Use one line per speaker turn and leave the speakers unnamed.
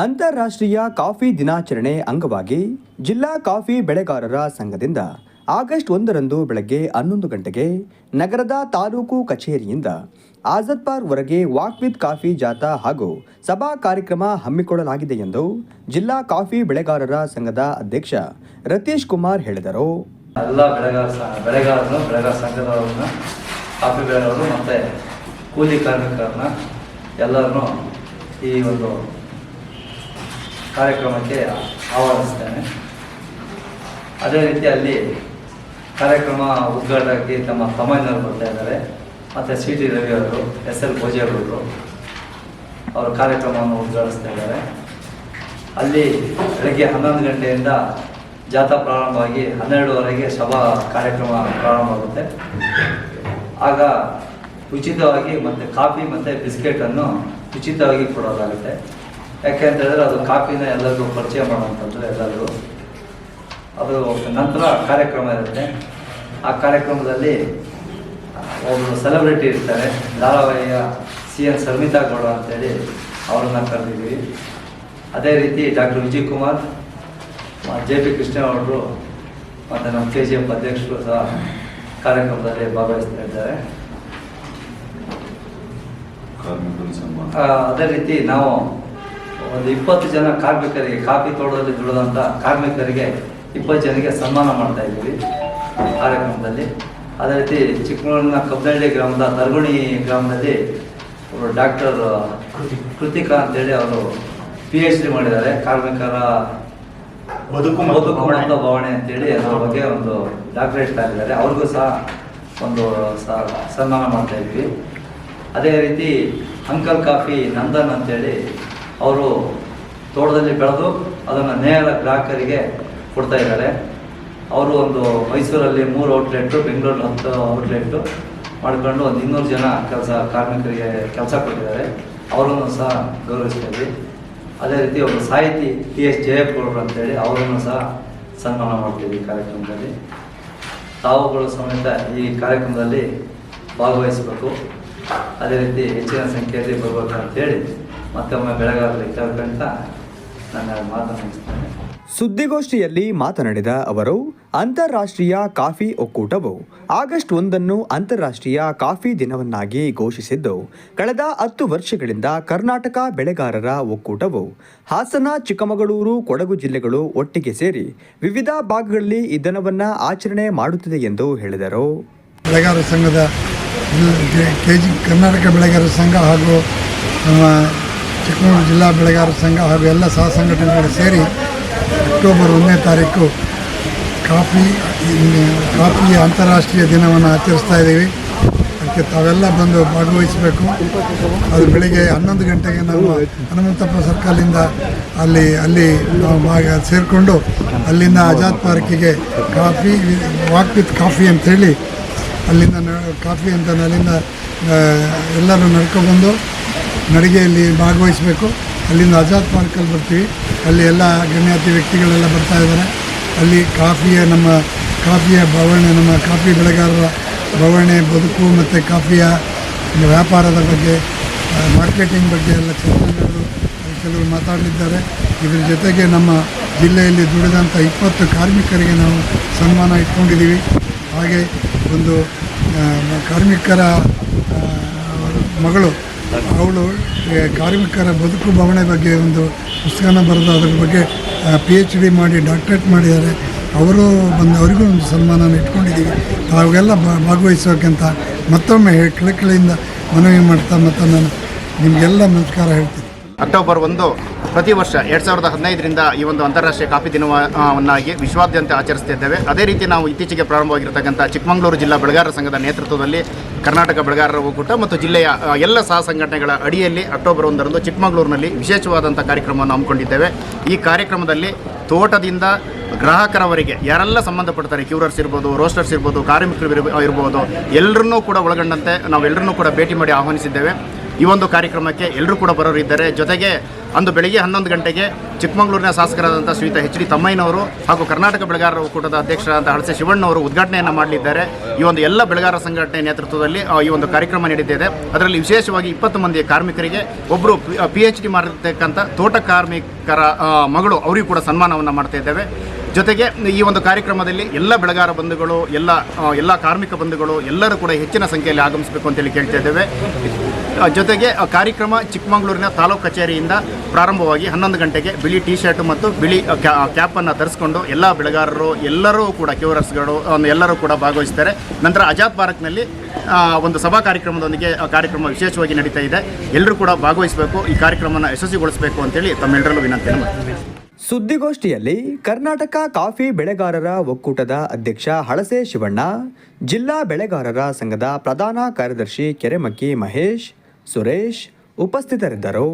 ಅಂತಾರಾಷ್ಟ್ರೀಯ ಕಾಫಿ ದಿನಾಚರಣೆ ಅಂಗವಾಗಿ ಜಿಲ್ಲಾ ಕಾಫಿ ಬೆಳೆಗಾರರ ಸಂಘದಿಂದ ಆಗಸ್ಟ್ ಒಂದರಂದು ಬೆಳಗ್ಗೆ ಹನ್ನೊಂದು ಗಂಟೆಗೆ ನಗರದ ತಾಲೂಕು ಕಚೇರಿಯಿಂದ ಆಜಾದ್ ಪಾರ್ವರೆಗೆ ವಾಕ್ ವಿತ್ ಕಾಫಿ ಜಾಥಾ ಹಾಗೂ ಸಭಾ ಕಾರ್ಯಕ್ರಮ ಹಮ್ಮಿಕೊಳ್ಳಲಾಗಿದೆ ಎಂದು ಜಿಲ್ಲಾ ಕಾಫಿ ಬೆಳೆಗಾರರ ಸಂಘದ ಅಧ್ಯಕ್ಷ ರತೀಶ್ ಕುಮಾರ್ ಹೇಳಿದರು.
ಎಲ್ಲ ಬೆಳೆಗಾರ ಬೆಳೆಗಾರರು, ಬೆಳೆಗಾರ ಕಾಫಿ ಬೆಳೆಗಾರರು ಮತ್ತು ಕೂಲಿ ಕಾರ್ಮಿಕರನ್ನ ಎಲ್ಲರನ್ನು ಈ ಒಂದು ಕಾರ್ಯಕ್ರಮಕ್ಕೆ ಆಹ್ವಾನಿಸ್ತೇನೆ. ಅದೇ ರೀತಿ ಅಲ್ಲಿ ಕಾರ್ಯಕ್ರಮ ಉದ್ಘಾಟನೆಗೆ ತಮ್ಮ ಸಮಯದಲ್ಲಿ ಬರ್ತಾ ಇದ್ದಾರೆ. ಮತ್ತು ಸಿ ಟಿ ರವಿ ಅವರು, ಎಸ್ ಎಲ್ ಭೋಜೇಗೌಡರು ಅವರು ಕಾರ್ಯಕ್ರಮವನ್ನು ಉದ್ಘಾಟಿಸ್ತಾ ಇದ್ದಾರೆ. ಅಲ್ಲಿ ಬೆಳಗ್ಗೆ ಹನ್ನೊಂದು ಗಂಟೆಯಿಂದ ಜಾಥಾ ಪ್ರಾರಂಭವಾಗಿ ಹನ್ನೆರಡುವರೆಗೆ ಸಭಾ ಕಾರ್ಯಕ್ರಮ ಪ್ರಾರಂಭ ಆಗುತ್ತೆ. ಆಗ ಉಚಿತವಾಗಿ ಮತ್ತು ಕಾಫಿ ಮತ್ತು ಬಿಸ್ಕೆಟನ್ನು ಉಚಿತವಾಗಿ ಕೊಡೋದಾಗುತ್ತೆ. ಯಾಕೆ ಅಂತ ಹೇಳಿದ್ರೆ ಅದು ಕಾಫಿನ ಎಲ್ಲರಿಗೂ ಪರಿಚಯ ಮಾಡುವಂಥದ್ದು ಎಲ್ಲರಿಗೂ. ಅದು ನಂತರ ಕಾರ್ಯಕ್ರಮ ಇರುತ್ತೆ. ಆ ಕಾರ್ಯಕ್ರಮದಲ್ಲಿ ಒಬ್ಬರು ಸೆಲೆಬ್ರಿಟಿ ಇರ್ತಾರೆ. ಧಾರಾವಾಹಿಯ ಸಿ ಎನ್ ಸರ್ಮಿತಾ ಗೌಡ ಅಂತೇಳಿ ಅವರನ್ನು ಕರೆದಿದ್ದೀವಿ. ಅದೇ ರೀತಿ doctor Vijay Kumar J P ಅವರು ಮತ್ತು ನಮ್ಮ ಕೆ ಜಿ ಎಫ್ ಅಧ್ಯಕ್ಷರು ಸಹ ಕಾರ್ಯಕ್ರಮದಲ್ಲಿ ಭಾಗವಹಿಸ್ತಾ ಇದ್ದಾರೆ. ಅದೇ ರೀತಿ ನಾವು ಒಂದು ಇಪ್ಪತ್ತು ಜನ ಕಾರ್ಮಿಕರಿಗೆ ಕಾಫಿ ತೋಟದಲ್ಲಿ ದುಡಿದಂಥ ಕಾರ್ಮಿಕರಿಗೆ ಇಪ್ಪತ್ತು ಜನಕ್ಕೆ ಸನ್ಮಾನ ಮಾಡ್ತಾ ಇದ್ದೀವಿ ಕಾರ್ಯಕ್ರಮದಲ್ಲಿ. ಅದೇ ರೀತಿ ಚಿಕ್ಕಮಗಳೂರಿನ ಕಬ್ಬನಹಳ್ಳಿ ಗ್ರಾಮದ ತರಗುಣಿ ಗ್ರಾಮದಲ್ಲಿ ಅವರು ಡಾಕ್ಟರ್ ಕೃತಿಕಾ ಅಂತೇಳಿ ಅವರು ಪಿ ಎಚ್ ಡಿ ಮಾಡಿದ್ದಾರೆ. ಕಾರ್ಮಿಕರ
ಬದುಕು
ಬದುಕು ಮಾಡಿದ ಭಾವನೆ ಅಂತೇಳಿ ಅದರ ಬಗ್ಗೆ ಒಂದು ಡಾಕ್ಟರೇಟ್ ಆಗಿದ್ದಾರೆ ಅವ್ರಿಗೂ ಸಹ ಒಂದು ಸನ್ಮಾನ ಮಾಡ್ತಾ ಇದ್ವಿ ಅದೇ ರೀತಿ ಅಂಕಲ್ ಕಾಫಿ ನಂದನ್ ಅಂತೇಳಿ ಅವರು ತೋಟದಲ್ಲಿ ಬೆಳೆದು ಅದನ್ನು ನೇರ ಗ್ರಾಹಕರಿಗೆ ಕೊಡ್ತಾ ಇದ್ದಾರೆ. ಅವರು ಒಂದು ಮೈಸೂರಲ್ಲಿ ಮೂರು ಔಟ್ಲೆಟ್ಟು, ಬೆಂಗಳೂರಲ್ಲಿ ಹತ್ತು ಔಟ್ಲೆಟ್ಟು ಮಾಡಿಕೊಂಡು ಒಂದು ಇನ್ನೂರು ಜನ ಕೆಲಸ, ಕಾರ್ಮಿಕರಿಗೆ ಕೆಲಸ ಕೊಟ್ಟಿದ್ದಾರೆ. ಅವರನ್ನು ಸಹ ಗೌರವಿಸ್ತೀವಿ ಅದೇ ರೀತಿ ಒಬ್ಬ ಸಾಹಿತಿ ಟಿ ಎಸ್ ಜಯಪುರ ಅಂತೇಳಿ ಅವರನ್ನು ಸಹ ಸನ್ಮಾನ ಮಾಡ್ತೀವಿ ಕಾರ್ಯಕ್ರಮದಲ್ಲಿ. ತಾವುಗಳು ಸಮೇತ ಈ ಕಾರ್ಯಕ್ರಮದಲ್ಲಿ ಭಾಗವಹಿಸಬೇಕು. ಅದೇ ರೀತಿ ಹೆಚ್ಚಿನ ಸಂಖ್ಯೆಯಲ್ಲಿ ಬರಬೇಕು ಅಂತೇಳಿ ಮತ್ತೊಮ್ಮೆ ಬೆಳೆಗಾರರಿಗೆ ಕೇಳ್ಕೊಂತ ನನ್ನ ಮಾತನ್ನು ಮುಗಿಸ್ತೇನೆ.
ಸುದ್ದಿಗೋಷ್ಠಿಯಲ್ಲಿ ಮಾತನಾಡಿದ ಅವರು ಅಂತಾರಾಷ್ಟ್ರೀಯ ಕಾಫಿ ಒಕ್ಕೂಟವು ಆಗಸ್ಟ್ ಒಂದನ್ನು ಅಂತಾರಾಷ್ಟ್ರೀಯ ಕಾಫಿ ದಿನವನ್ನಾಗಿ ಘೋಷಿಸಿದ್ದು ಕಳೆದ ಹತ್ತು ವರ್ಷಗಳಿಂದ ಕರ್ನಾಟಕ ಬೆಳೆಗಾರರ ಒಕ್ಕೂಟವು ಹಾಸನ ಚಿಕ್ಕಮಗಳೂರು ಕೊಡಗು ಜಿಲ್ಲೆಗಳು ಒಟ್ಟಿಗೆ ಸೇರಿ ವಿವಿಧ ಭಾಗಗಳಲ್ಲಿ ಈ ದಿನವನ್ನು ಆಚರಣೆ ಮಾಡುತ್ತಿದೆ ಎಂದು ಹೇಳಿದರು.
ಬೆಳೆಗಾರರ ಸಂಘದ ಕೆ ಜಿ ಕರ್ನಾಟಕ ಬೆಳೆಗಾರ ಸಂಘ ಹಾಗೂ ಚಿಕ್ಕಮಗಳೂರು ಜಿಲ್ಲಾ ಬೆಳೆಗಾರರ ಸಂಘ ಹಾಗೂ ಎಲ್ಲ ಸಹ ಸಂಘಟನೆಗಳು ಸೇರಿ ಅಕ್ಟೋಬರ್ ಒಂದನೇ ತಾರೀಕು ಕಾಫಿ ಕಾಫಿಯ ಅಂತಾರಾಷ್ಟ್ರೀಯ ದಿನವನ್ನು ಆಚರಿಸ್ತಾ ಇದ್ದೀವಿ. ಅದಕ್ಕೆ ತಾವೆಲ್ಲ ಬಂದು ಭಾಗವಹಿಸಬೇಕು. ಅದು ಬೆಳಿಗ್ಗೆ ಹನ್ನೊಂದು ಗಂಟೆಗೆ ನಾವು ಹನುಮಂತಪ್ಪ ಸರ್ಕಲಿಂದ ಅಲ್ಲಿ ಅಲ್ಲಿ ನಾವು ಭಾಗ ಸೇರಿಕೊಂಡು ಅಲ್ಲಿಂದ ಆಜಾದ್ ಪಾರ್ಕಿಗೆ ಕಾಫಿ, ವಾಕ್ ವಿತ್ ಕಾಫಿ ಅಂತೇಳಿ ಅಲ್ಲಿಂದ ಕಾಫಿ ಅಂತ ಅಲ್ಲಿಂದ ಎಲ್ಲರೂ ನಡ್ಕೊಬಂದು ನಡಿಗೆಯಲ್ಲಿ ಭಾಗವಹಿಸಬೇಕು. ಅಲ್ಲಿಂದ ಆಜಾದ್ ಪಾರ್ಕಲ್ಲಿ ಬರ್ತೀವಿ. ಅಲ್ಲಿ ಎಲ್ಲ ಗಣ್ಯಾತಿ ವ್ಯಕ್ತಿಗಳೆಲ್ಲ ಬರ್ತಾ ಇದ್ದಾರೆ. ಅಲ್ಲಿ ಕಾಫಿಯ ನಮ್ಮ ಕಾಫಿಯ ಬವಣೆ ನಮ್ಮ ಕಾಫಿ ಬೆಳೆಗಾರರ ಬವಣೆ ಬದುಕು ಮತ್ತು ಕಾಫಿಯ ವ್ಯಾಪಾರದ ಬಗ್ಗೆ ಮಾರ್ಕೆಟಿಂಗ್ ಬಗ್ಗೆ ಎಲ್ಲ ಚರ್ಚೆಗಳು ಕೆಲವರು ಮಾತಾಡಲಿದ್ದಾರೆ. ಇದರ ಜೊತೆಗೆ ನಮ್ಮ ಜಿಲ್ಲೆಯಲ್ಲಿ ದುಡಿದಂಥ ಇಪ್ಪತ್ತು ಕಾರ್ಮಿಕರಿಗೆ ನಾವು ಸನ್ಮಾನ ಇಟ್ಕೊಂಡಿದ್ದೀವಿ. ಹಾಗೆ ಒಂದು ಕಾರ್ಮಿಕರ ಮಗಳು ಅವಳು ಕಾರ್ಮಿಕರ ಬದುಕು ಬವಣೆ ಬಗ್ಗೆ ಒಂದು ಪುಸ್ತಕನ ಬರೆದು ಅದರ ಬಗ್ಗೆ ಪಿ ಎಚ್ ಡಿ ಮಾಡಿ ಡಾಕ್ಟ್ರೇಟ್ ಮಾಡಿದ್ದಾರೆ. ಅವರು ಬಂದು, ಅವರಿಗೂ ಒಂದು ಸನ್ಮಾನ ಇಟ್ಕೊಂಡಿದ್ದೀವಿ. ಅವಾಗೆಲ್ಲ ಭಾಗವಹಿಸೋಕ್ಕಿಂತ ಮತ್ತೊಮ್ಮೆ ಕೆಳಕೆಳೆಯಿಂದ ಮನವಿ ಮಾಡ್ತಾ ಮತ್ತು ನಾನು ನಿಮಗೆಲ್ಲ ನಮಸ್ಕಾರ ಹೇಳ್ತೀನಿ.
ಅಕ್ಟೋಬರ್ ಒಂದು ಪ್ರತಿ ವರ್ಷ ಎರಡು ಸಾವಿರದ ಹದಿನೈದರಿಂದ ಈ ಒಂದು ಅಂತಾರಾಷ್ಟ್ರೀಯ ಕಾಫಿ ದಿನವನ್ನಾಗಿ ವಿಶ್ವಾದ್ಯಂತ ಆಚರಿಸ್ತಿದ್ದೇವೆ ಅದೇ ರೀತಿ ನಾವು ಇತ್ತೀಚೆಗೆ ಪ್ರಾರಂಭವಾಗಿರ್ತಕ್ಕಂಥ ಚಿಕ್ಕಮಗಳೂರು ಜಿಲ್ಲಾ ಬೆಳೆಗಾರರ ಸಂಘದ ನೇತೃತ್ವದಲ್ಲಿ ಕರ್ನಾಟಕ ಬೆಳೆಗಾರರ ಒಕ್ಕೂಟ ಮತ್ತು ಜಿಲ್ಲೆಯ ಎಲ್ಲ ಸಹ ಸಂಘಟನೆಗಳ ಅಡಿಯಲ್ಲಿ ಅಕ್ಟೋಬರ್ ಒಂದರಂದು ಚಿಕ್ಕಮಗಳೂರಿನಲ್ಲಿ ವಿಶೇಷವಾದಂಥ ಕಾರ್ಯಕ್ರಮವನ್ನು ಹಮ್ಮಿಕೊಂಡಿದ್ದೇವೆ. ಈ ಕಾರ್ಯಕ್ರಮದಲ್ಲಿ ತೋಟದಿಂದ ಗ್ರಾಹಕರವರೆಗೆ ಯಾರೆಲ್ಲ ಸಂಬಂಧಪಡ್ತಾರೆ, ಕ್ಯೂರರ್ಸ್ ಇರ್ಬೋದು, ರೋಸ್ಟರ್ಸ್ ಇರ್ಬೋದು, ಕಾರ್ಮಿಕರು ಇರ್ಬ- ಇರ್ಬೋದು, ಎಲ್ಲರನ್ನೂ ಕೂಡ ಒಳಗೊಂಡಂತೆ ನಾವೆಲ್ಲರನ್ನೂ ಕೂಡ ಭೇಟಿ ಮಾಡಿ ಆಹ್ವಾನಿಸಿದ್ದೇವೆ. ಈ ಒಂದು ಕಾರ್ಯಕ್ರಮಕ್ಕೆ ಎಲ್ಲರೂ ಕೂಡ ಬರೋರಿದ್ದಾರೆ. ಜೊತೆಗೆ ಅಂದು ಬೆಳಿಗ್ಗೆ ಹನ್ನೊಂದು ಗಂಟೆಗೆ ಚಿಕ್ಕಮಗಳೂರಿನ ಶಾಸಕರಾದಂಥ ಶ್ರೀತ ಎಚ್ ಡಿ ತಮ್ಮಯ್ಯನವರು ಹಾಗೂ ಕರ್ನಾಟಕ ಬೆಳೆಗಾರರ ಒಕ್ಕೂಟದ ಅಧ್ಯಕ್ಷರಾದಂಥ ಹಳಸೆ ಶಿವಣ್ಣವರು ಉದ್ಘಾಟನೆಯನ್ನು ಮಾಡಲಿದ್ದಾರೆ. ಈ ಒಂದು ಎಲ್ಲ ಬೆಳೆಗಾರ ಸಂಘಟನೆ ನೇತೃತ್ವದಲ್ಲಿ ಈ ಒಂದು ಕಾರ್ಯಕ್ರಮ ನಡೀತಿದೆ ಅದರಲ್ಲಿ ವಿಶೇಷವಾಗಿ ಇಪ್ಪತ್ತು ಮಂದಿ ಕಾರ್ಮಿಕರಿಗೆ ಒಬ್ಬರು ಪಿ ಎಚ್ ಡಿ ಮಾಡಿರ್ತಕ್ಕಂಥ ತೋಟ ಕಾರ್ಮಿಕರ ಮಗಳು, ಅವರಿಗೂ ಕೂಡ ಸನ್ಮಾನವನ್ನು ಮಾಡ್ತಾ ಇದ್ದೇವೆ. ಜೊತೆಗೆ ಈ ಒಂದು ಕಾರ್ಯಕ್ರಮದಲ್ಲಿ ಎಲ್ಲ ಬೆಳೆಗಾರ ಬಂಧುಗಳು, ಎಲ್ಲ ಎಲ್ಲ ಕಾರ್ಮಿಕ ಬಂಧುಗಳು, ಎಲ್ಲರೂ ಕೂಡ ಹೆಚ್ಚಿನ ಸಂಖ್ಯೆಯಲ್ಲಿ ಆಗಮಿಸಬೇಕು ಅಂತೇಳಿ ಕೇಳ್ತಾ ಇದ್ದೇವೆ. ಜೊತೆಗೆ ಕಾರ್ಯಕ್ರಮ ಚಿಕ್ಕಮಗಳೂರಿನ ತಾಲೂಕು ಕಚೇರಿಯಿಂದ ಪ್ರಾರಂಭವಾಗಿ ಹನ್ನೊಂದು ಗಂಟೆಗೆ ಬಿಳಿ ಟಿ ಶರ್ಟ್ ಮತ್ತು ಬಿಳಿ ಕ್ಯಾಪನ್ನು ಧರಿಸ್ಕೊಂಡು ಎಲ್ಲ ಬೆಳೆಗಾರರು, ಎಲ್ಲರೂ ಕೂಡ ಕ್ಯೂರರ್ಸ್ಗಳು ಎಲ್ಲರೂ ಕೂಡ ಭಾಗವಹಿಸ್ತಾರೆ. ನಂತರ ಆಜಾದ್ ಪಾರ್ಕ್ನಲ್ಲಿ ಒಂದು ಸಭಾ ಕಾರ್ಯಕ್ರಮದೊಂದಿಗೆ ಕಾರ್ಯಕ್ರಮ ವಿಶೇಷವಾಗಿ ನಡೀತಾ ಇದೆ. ಎಲ್ಲರೂ ಕೂಡ ಭಾಗವಹಿಸಬೇಕು, ಈ ಕಾರ್ಯಕ್ರಮವನ್ನು ಯಶಸ್ವಿಗೊಳಿಸಬೇಕು ಅಂತೇಳಿ ತಮ್ಮೆಲ್ಲರಲ್ಲೂ ವಿನಂತಿಯನ್ನು ಮಾಡ್ತೀನಿ.
ಸುದ್ದಿಗೋಷ್ಠಿಯಲ್ಲಿ ಕರ್ನಾಟಕ ಕಾಫಿ ಬೆಳೆಗಾರರ ಒಕ್ಕೂಟದ ಅಧ್ಯಕ್ಷ ಹಳಸೆ ಶಿವಣ್ಣ, ಜಿಲ್ಲಾ ಬೆಳೆಗಾರರ ಸಂಘದ ಪ್ರಧಾನ ಕಾರ್ಯದರ್ಶಿ ಕೆರೆಮಕ್ಕಿ ಮಹೇಶ್, ಸುರೇಶ್ ಉಪಸ್ಥಿತರಿದ್ದರು.